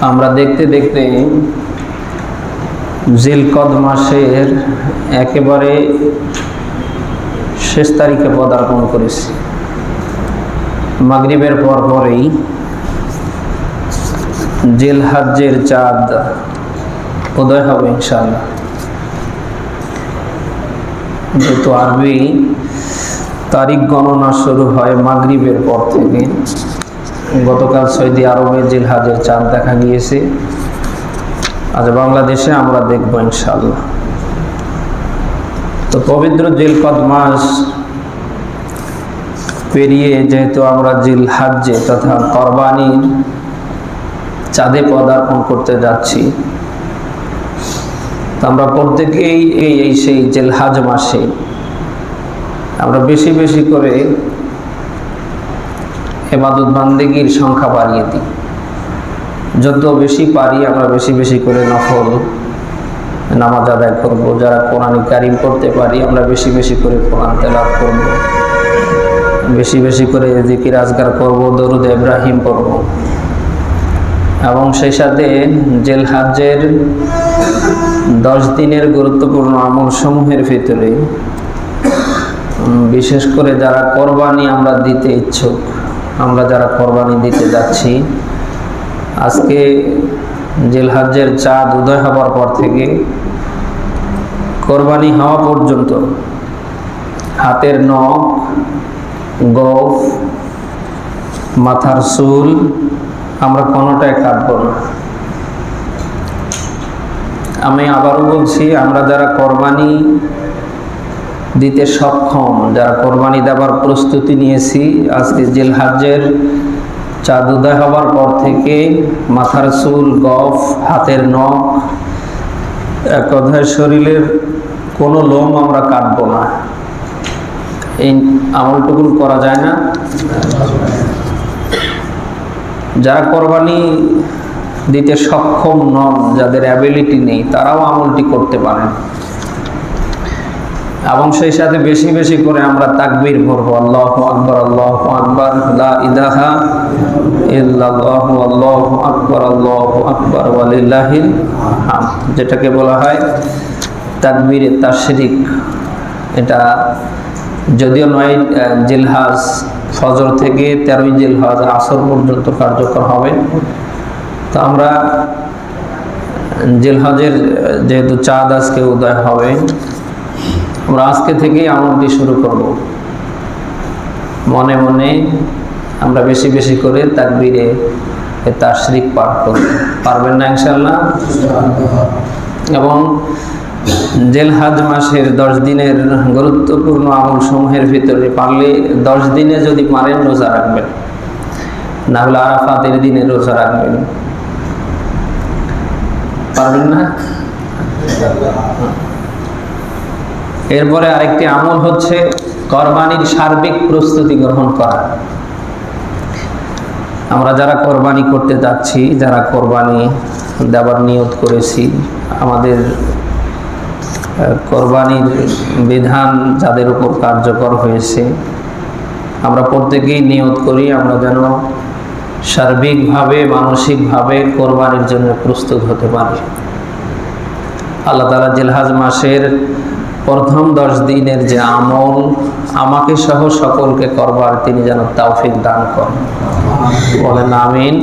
আমরা দেখতে দেখতে জিলকদ মাসের একেবারে শেষ তারিখে পদার্পণ করেছি। মাগরিবের পর পরেই জিলহাজ্জের চাঁদ উদয় হবে ইনশাল্লাহ যেহেতু আরবি তারিখ গণনা শুরু হয় মাগরিবের পর থেকে গতকাল সৌদি আরবে জিলহাজের চাঁদ দেখা গিয়েছে। আজ বাংলাদেশে আমরা দেখব ইনশাল্লাহ তো পবিত্র জিলকদ মাস পেরিয়ে যেহেতু আমরা জিল হাজ্জে তথা কোরবানির চাঁদে পদার্পণ করতে যাচ্ছি আমরা প্রত্যেকেই এই এই সেই জেলহাজ মাসে আমরা বেশি বেশি করে এবাদত বান্দেগীর সংখ্যা বাড়িয়ে দিই। যত বেশি পারি আমরা বেশি বেশি করে নফল নামাজ আদায় করব। যারা কোরআন কারিম করতে পারি, আমরা বেশি বেশি করে কোরআন তেলাভ করব। বেশি বেশি করে জিকির আজগার করব, দরুদ ইব্রাহিম করব এবং সেই সাথে জেল হাজের দশ দিনের গুরুত্বপূর্ণ আমল সমূহের ভিতরে বিশেষ করে যারা কোরবানি আমরা দিতে ইচ্ছুক আমরা যারা কোরবানি দিতে যাচ্ছি, আজকে জেলহাজের চাঁদ উদয় হবার পর থেকে কোরবানি হওয়া পর্যন্ত হাতের নখ, গফ, মাথার চুল আমরা কোনোটাই কাটবো না। আমি আবারও বলছি, আমরা যারা কোরবানি দিতে সক্ষম। যারা কোরবানি দেওয়ার প্রস্তুতি নিয়েছি, আজকে জেলহাজ্জের চাঁদ উদয় হবার পর থেকে মাথার চুল, গফ, হাতের নখ, এক শরীরের কোনো লোম আমরা কাটবো না। এই আমলটুকুন করা যায় না। যারা কোরবানি দিতে সক্ষম নন, যাদের অ্যাবিলিটি নেই, তারাও আমলটি করতে পারেন। এবং সেই সাথে বেশি বেশি করে আমরা তাকবীর পড়ব। আল্লাহ আকবর আল্লাহ আকবর ইলাহা আকবর, আল্লাহ আকবর যেটাকে বলা হয় তাকবীরে তাশরিক। এটা যদিও নয় জিলহাজ, ফজর থেকে তেরোই জিলহাজ আসর পর্যন্ত কার্যকর হবে। তো আমরা জিলহাজের যেহেতু চাঁদ আজকে উদয় হবে আমরা আজকে থেকেই আমলটি শুরু করব। মনে মনে আমরা বেশি বেশি করে তাকবীরে তাশরিক পাঠ করব। পারবেন না ইনশাল্লাহ এবং জেলহাজ মাসের দশ দিনের গুরুত্বপূর্ণ আমল সমূহের ভিতরে পারলে দশ দিনে যদি পারেন রোজা রাখবেন। না হলে আরাফাতের দিনে রোজা রাখবেন। পারবেন না? এরপরে আরেকটি আমল হচ্ছে কোরবানির সার্বিক প্রস্তুতি গ্রহণ করা। আমরা যারা কোরবানি করতে যাচ্ছি, যারা কোরবানি দেওয়ার নিয়ত করেছি, আমাদের কোরবানির বিধান যাদের উপর কার্যকর হয়েছে, আমরা প্রত্যেকেই নিয়ত করি আমরা যেন সার্বিকভাবে, মানসিকভাবে কোরবানির জন্য প্রস্তুত হতে পারি। আল্লাহ তালা জেলহাজ মাসের প্রথম দশ দিনের যে আমল, আমাকে সহ সকলকে করবার তিনি যেন তাওফিক দান করেন। বলেন আমিন।